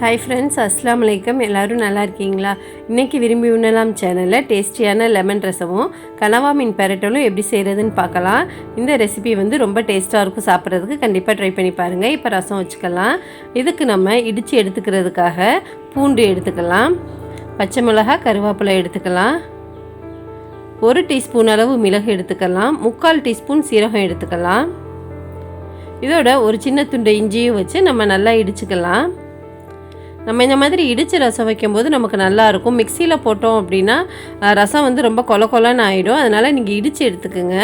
Hi friends அஸ்லாம் வலைக்கம் எல்லோரும் நல்லா இருக்கீங்களா? இன்றைக்கி விரும்பி உண்ணலாம் சேனலில் டேஸ்டியான லெமன் ரசமும் கனவா மீன் பெரட்டலும் எப்படி செய்கிறதுன்னு பார்க்கலாம். இந்த ரெசிபி வந்து ரொம்ப டேஸ்ட்டாக இருக்கும் சாப்பிட்றதுக்கு. கண்டிப்பாக ட்ரை பண்ணி பாருங்கள் இப்போ ரசம் வச்சுக்கலாம். இதுக்கு நம்ம இடித்து எடுத்துக்கிறதுக்காக பூண்டு எடுத்துக்கலாம். பச்சை மிளகா கருவேப்பிலை எடுத்துக்கலாம். ஒரு டீஸ்பூன் அளவு மிளகு எடுத்துக்கலாம். முக்கால் டீஸ்பூன் சீரகம் எடுத்துக்கலாம். இதோட ஒரு சின்ன துண்டு இஞ்சியும் வச்சு நம்ம நல்லா இடிச்சுக்கலாம். நம்ம இந்த மாதிரி இடித்து ரசம் வைக்கும்போது நமக்கு நல்லாயிருக்கும் மிக்சியில் போட்டோம் அப்படின்னா ரசம் வந்து ரொம்ப கொல கொலன்னு ஆகிடும் அதனால் நீங்கள் இடித்து எடுத்துக்கோங்க.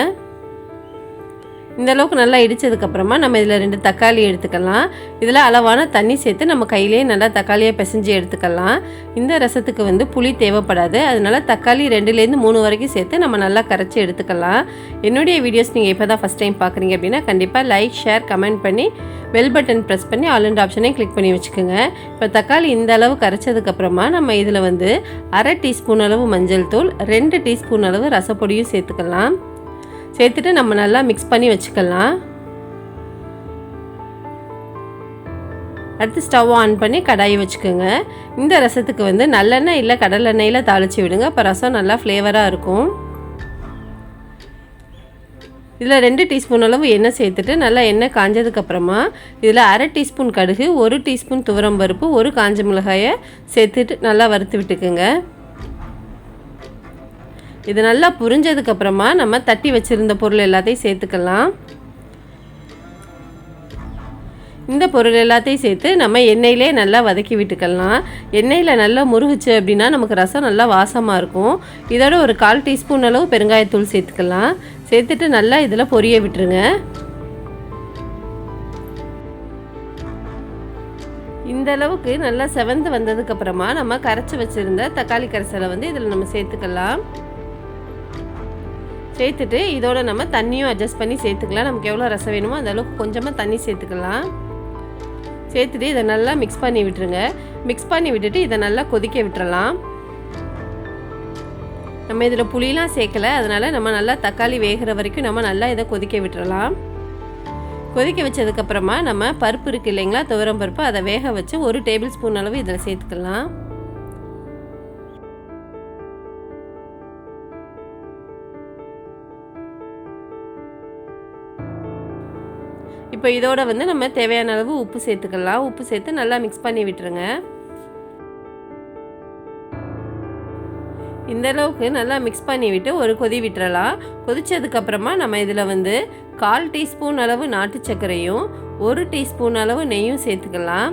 இந்த அளவுக்கு நல்லா இடித்ததுக்கப்புறமா நம்ம இதில் ரெண்டு தக்காளி எடுத்துக்கலாம். இதில் அளவான தண்ணி சேர்த்து நம்ம கையிலேயே நல்லா தக்காளியை பிசைஞ்சு எடுத்துக்கலாம். இந்த ரசத்துக்கு வந்து புளி தேவைப்படாது. அதனால தக்காளி ரெண்டுலேருந்து மூணு வரைக்கும் சேர்த்து நம்ம நல்லா கரைச்சி எடுத்துக்கலாம். என்னுடைய வீடியோஸ் நீங்கள் இப்போ தான் ஃபஸ்ட் டைம் பார்க்குறீங்க அப்படின்னா கண்டிப்பாக லைக் ஷேர் கமெண்ட் பண்ணி பெல் பட்டன் ப்ரெஸ் பண்ணி ஆல் அண்ட் ஆப்ஷனையும் கிளிக் பண்ணி வச்சுக்கோங்க. இப்போ தக்காளி இந்த அளவு கரைச்சதுக்கப்புறமா நம்ம இதில் வந்து அரை டீஸ்பூன் அளவு மஞ்சள் தூள் ரெண்டு டீஸ்பூன் அளவு ரசப்பொடியும் சேர்த்துக்கலாம். சேர்த்துட்டு நம்ம நல்லா மிக்ஸ் பண்ணி வச்சுக்கலாம். அடுத்து ஸ்டவ் ஆன் பண்ணி கடாயை வச்சுக்கோங்க. இந்த ரசத்துக்கு வந்து நல்லெண்ணெய் இல்லை கடலெண்ணெயில் தாளித்து விடுங்க. அப்போ ரசம் நல்லா ஃப்ளேவராக இருக்கும். இதில் ரெண்டு டீஸ்பூன் அளவு எண்ணெய் சேர்த்துட்டு நல்லா எண்ணெய் காஞ்சதுக்கப்புறமா இதில் அரை டீஸ்பூன் கடுகு ஒரு டீஸ்பூன் துவரம் பருப்பு ஒரு காஞ்ச மிளகாயை சேர்த்துட்டு நல்லா வறுத்து விட்டுக்குங்க. இது நல்லா புரிஞ்சதுக்கப்புறமா நம்ம தட்டி வச்சுருந்த பொருள் எல்லாத்தையும் சேர்த்துக்கலாம். இந்த பொருள் எல்லாத்தையும் சேர்த்து நம்ம எண்ணெயிலே நல்லா வதக்கி விட்டுக்கலாம். எண்ணெயில் நல்லா முருகுச்சு அப்படின்னா நமக்கு ரசம் நல்லா வாசமாக இருக்கும். இதோட ஒரு கால் டீஸ்பூன் அளவு பெருங்காயத்தூள் சேர்த்துக்கலாம். சேர்த்துட்டு நல்லா இதில் பொரிய விட்டுருங்க. இந்த அளவுக்கு நல்லா செவந்து வந்ததுக்கப்புறமா நம்ம கரைச்சி வச்சுருந்த தக்காளி கரைசலை வந்து இதில் நம்ம சேர்த்துக்கலாம். சேர்த்துட்டு இதோட நம்ம தண்ணியும் அட்ஜஸ்ட் பண்ணி சேர்த்துக்கலாம். நமக்கு எவ்வளோ ரசம் வேணுமோ அந்தளவுக்கு கொஞ்சமாக தண்ணி சேர்த்துக்கலாம். சேர்த்துட்டு இதை நல்லா மிக்ஸ் பண்ணி விட்டுருங்க. மிக்ஸ் பண்ணி விட்டுட்டு இதை நல்லா கொதிக்க விட்டுறலாம். நம்ம இதில் புளியெலாம் சேர்க்கல. அதனால் நம்ம நல்லா தக்காளி வேகிற வரைக்கும் நம்ம நல்லா இதை கொதிக்க விட்டுறலாம். கொதிக்க வச்சதுக்கப்புறமா நம்ம பருப்பு இருக்குது இல்லைங்களா? துவரம் பருப்பு அதை வேக வச்சு ஒரு டேபிள் ஸ்பூன் அளவு இதில் சேர்த்துக்கலாம். இப்போ இதோட வந்து நம்ம தேவையான அளவு உப்பு சேர்த்துக்கலாம். உப்பு சேர்த்து நல்லா மிக்ஸ் பண்ணி விட்டுருங்க. இந்த அளவுக்கு நல்லா மிக்ஸ் பண்ணி விட்டு ஒரு கொதி விட்டுறலாம். கொதிச்சதுக்கப்புறமா நம்ம இதில் வந்து கால் டீஸ்பூன் அளவு நாட்டு சர்க்கரையும் ஒரு டீஸ்பூன் அளவு நெய்யும் சேர்த்துக்கலாம்.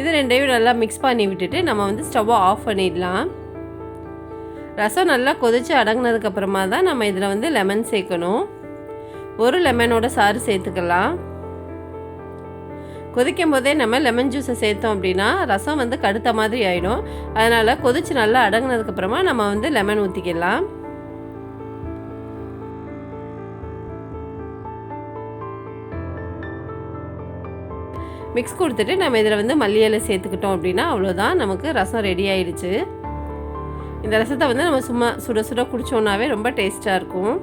இது ரெண்டையும் நல்லா மிக்ஸ் பண்ணி விட்டுட்டு நம்ம வந்து ஸ்டவ்வை ஆஃப் பண்ணிடலாம். ரசம் நல்லா கொதித்து அடங்கினதுக்கப்புறமா தான் நம்ம இதில் வந்து லெமன் சேர்க்கணும். ஒரு லெமனோட சாறு சேர்த்துக்கலாம். கொதிக்கும் போதே நம்ம லெமன் ஜூஸை சேர்த்தோம் அப்படின்னா ரசம் வந்து கடுத்த மாதிரி ஆகிடும் அதனால் கொதித்து நல்லா அடங்கினதுக்கப்புறமா நம்ம வந்து லெமன் ஊற்றிக்கலாம் மிக்ஸ் கொடுத்துட்டு நம்ம இதில் வந்து மல்லியலை சேர்த்துக்கிட்டோம் அப்படின்னா அவ்வளோதான் நமக்கு ரசம் ரெடி ஆயிடுச்சு. இந்த ரசத்தை வந்து நம்ம சும்மா சுட சுட குடித்தோன்னாவே ரொம்ப டேஸ்ட்டாக இருக்கும்.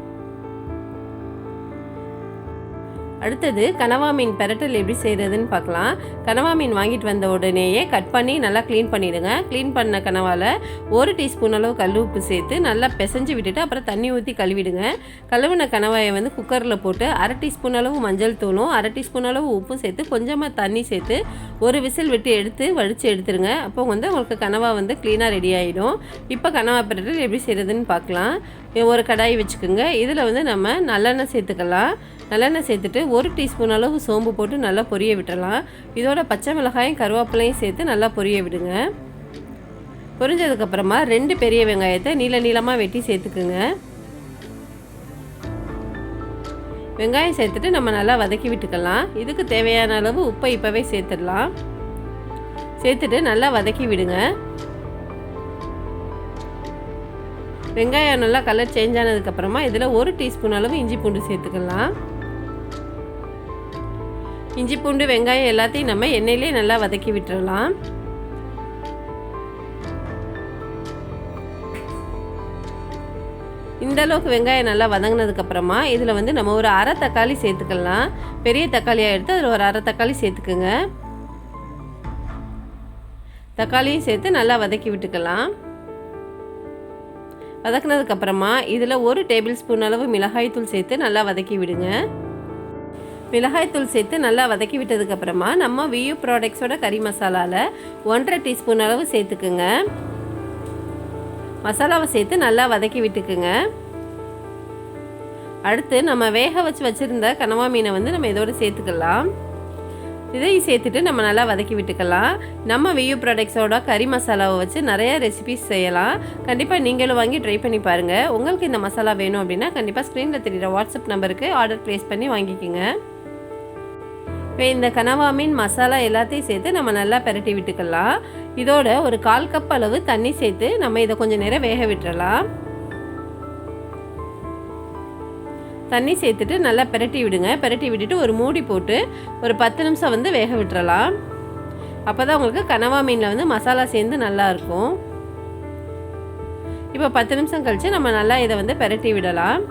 அடுத்தது கனவா மீன் பெரட்டல் எப்படி செய்கிறதுன்னு பார்க்கலாம். கனவா மீன் வாங்கிட்டு வந்த உடனேயே கட் பண்ணி நல்லா க்ளீன் பண்ணிவிடுங்க க்ளீன் பண்ண கனவால் ஒரு டீஸ்பூன் அளவு கல் உப்பு சேர்த்து நல்லா பிசைஞ்சு விட்டுட்டு அப்புறம் தண்ணி ஊற்றி கழுவிடுங்க. கழுவின கனவாயை வந்து குக்கரில் போட்டு அரை டீஸ்பூன் அளவு மஞ்சள் தூளும் அரை டீஸ்பூன் அளவு உப்பும் சேர்த்து கொஞ்சமாக தண்ணி சேர்த்து ஒரு விசில் விட்டு எடுத்து வடித்து எடுத்துருங்க. அப்போ வந்து உங்களுக்கு கனவா வந்து க்ளீனாக ரெடி ஆகிடும் இப்போ கனவா பெரட்டல் எப்படி செய்கிறதுன்னு பார்க்கலாம். ஒரு கடாய் வச்சுக்கோங்க. இதில் வந்து நம்ம நல்லெண்ணெய் சேர்த்துக்கலாம். நல்லெண்ணெய் சேர்த்துட்டு ஒரு டீஸ்பூன் அளவு சோம்பு போட்டு நல்லா பொரிய விட்டுடலாம். இதோட பச்சை மிளகாயும் கருவேப்பிலையும் சேர்த்து நல்லா பொரிய விடுங்க. பொரிஞ்சதுக்கப்புறமா ரெண்டு பெரிய வெங்காயத்தை நீள நீளமாக வெட்டி சேர்த்துக்குங்க. வெங்காயம் சேர்த்துட்டு நம்ம நல்லா வதக்கி விட்டுக்கலாம். இதுக்கு தேவையான அளவு உப்பை இப்போவே சேர்த்துடலாம். சேர்த்துட்டு நல்லா வதக்கி விடுங்க. வெங்காயம் நல்லா கலர் சேஞ்ச் ஆனதுக்கப்புறமா இதில் ஒரு டீஸ்பூன் அளவு இஞ்சி பூண்டு சேர்த்துக்கலாம். இஞ்சி பூண்டு வெங்காயம் எல்லாத்தையும் நம்ம எண்ணெயிலே நல்லா வதக்கி விட்டுறலாம். இந்த இந்த அளவுக்கு வெங்காயம் நல்லா வதங்கினதுக்கப்புறமா இதில் வந்து நம்ம ஒரு அரை தக்காளி சேர்த்துக்கலாம். பெரிய தக்காளியாக எடுத்து அதில் ஒரு அரை தக்காளி சேர்த்துக்குங்க. தக்காளியும் சேர்த்து நல்லா வதக்கி விட்டுக்கலாம். வதக்குனதுக்கப்புறமா இதில் ஒரு டேபிள் ஸ்பூன் அளவு மிளகாய்த்தூள் சேர்த்து நல்லா வதக்கி விடுங்க. மிளகாய்த்தூள் சேர்த்து நல்லா வதக்கி விட்டதுக்கப்புறமா நம்ம வியூ ப்ராடக்ட்ஸோட கறி மசாலாவில் ஒன்றரை டீஸ்பூன் அளவு சேர்த்துக்குங்க. மசாலாவை சேர்த்து நல்லா வதக்கி விட்டுக்குங்க. அடுத்து நம்ம வேக வச்சு வச்சுருந்த கனவா மீனை வந்து நம்ம இதோடு சேர்த்துக்கலாம். இதையும் சேர்த்துட்டு நம்ம நல்லா வதக்கி விட்டுக்கலாம். நம்ம வியூ ப்ராடக்ட்ஸோட கறி மசாலாவை வச்சு நிறைய ரெசிபிஸ் செய்யலாம். கண்டிப்பாக நீங்களும் வாங்கி ட்ரை பண்ணி பாருங்கள் உங்களுக்கு இந்த மசாலா வேணும் அப்படின்னா கண்டிப்பாக ஸ்க்ரீனில் தெரிகிற வாட்ஸ்அப் நம்பருக்கு ஆர்டர் ப்ளேஸ் பண்ணி வாங்கிக்கோங்க. இப்போ இந்த கனவா மீன் மசாலா எல்லாத்தையும் சேர்த்து நம்ம நல்லா பெரட்டி விட்டுக்கலாம். இதோட ஒரு கால் கப் அளவு தண்ணி சேர்த்து நம்ம இதை கொஞ்சம் நேரம் வேக விட்டுறலாம். தண்ணி சேர்த்துட்டு நல்லா பெரட்டி விடுங்க. பெரட்டி விட்டுட்டு ஒரு மூடி போட்டு ஒரு பத்து நிமிஷம் வந்து வேக விட்டுறலாம். அப்போ தான் உங்களுக்கு கனவா மீனில் வந்து மசாலா சேர்ந்து நல்லாயிருக்கும் இப்போ பத்து நிமிஷம் கழித்து நம்ம நல்லா இதை வந்து பெரட்டி விடலாம்.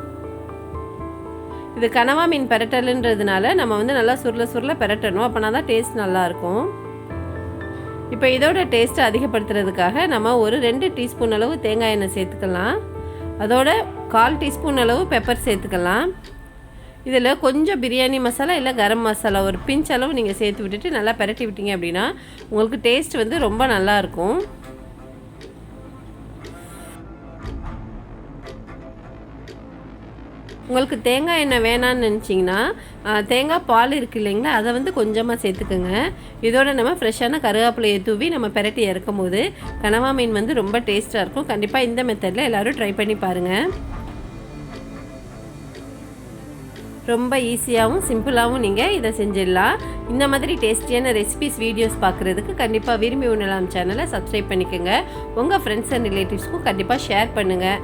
இது கனவா மீன் பெரட்டலுன்றதுனால நம்ம வந்து நல்லா சுருள சுருள பெரட்டணும். அப்போனா தான் டேஸ்ட் நல்லாயிருக்கும் இப்போ இதோட டேஸ்ட்டை அதிகப்படுத்துறதுக்காக நம்ம ஒரு ரெண்டு டீஸ்பூன் அளவு தேங்காய் எண்ணெய் சேர்த்துக்கலாம். அதோட கால் டீஸ்பூன் அளவு பெப்பர் சேர்த்துக்கலாம். இதில் கொஞ்சம் பிரியாணி மசாலா இல்லை கரம் மசாலா ஒரு பிஞ்ச் அளவு நீங்கள் சேர்த்து விட்டுட்டு நல்லா பரட்டி விட்டீங்க அப்படின்னா உங்களுக்கு டேஸ்ட் வந்து ரொம்ப நல்லாயிருக்கும் உங்களுக்கு தேங்காய் எண்ணெய் வேணான்னு நினச்சிங்கன்னா தேங்காய் பால் இருக்குது இல்லைங்களா? அதை வந்து கொஞ்சமாக சேர்த்துக்குங்க. இதோட நம்ம ஃப்ரெஷ்ஷான கருவேப்பிலையை தூவி நம்ம பெரட்டி இறக்கும் போது கனவா மீன் வந்து ரொம்ப டேஸ்ட்டாக இருக்கும். கண்டிப்பாக இந்த மெத்தடில் எல்லோரும் ட்ரை பண்ணி பாருங்கள் ரொம்ப ஈஸியாகவும் சிம்பிளாகவும் நீங்கள் இதை செஞ்சிடலாம். இந்த மாதிரி டேஸ்டியான ரெசிபிஸ் வீடியோஸ் பார்க்குறதுக்கு கண்டிப்பாக விரும்பி உணலாம் சேனலை சப்ஸ்கிரைப் பண்ணிக்கோங்க. உங்கள் ஃப்ரெண்ட்ஸ் அண்ட் ரிலேட்டிவ்ஸ்க்கும் கண்டிப்பாக ஷேர் பண்ணுங்கள்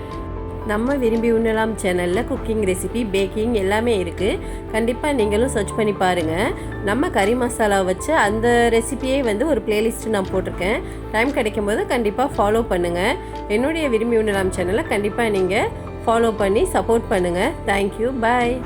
நம்ம விரும்பி உண்ணலாம் சேனலில் குக்கிங் ரெசிபி பேக்கிங் எல்லாமே இருக்குது கண்டிப்பாக நீங்களும் சர்ச் பண்ணி பாருங்கள் நம்ம கறி மசாலா வச்சு அந்த ரெசிபியே வந்து ஒரு பிளேலிஸ்ட்டு நான் போட்டிருக்கேன். டைம் கிடைக்கும் போது கண்டிப்பாக ஃபாலோ பண்ணுங்கள் என்னுடைய விரும்பி உண்ணலாம் சேனலை கண்டிப்பாக நீங்கள் ஃபாலோ பண்ணி சப்போர்ட் பண்ணுங்கள் தேங்க்யூ பாய்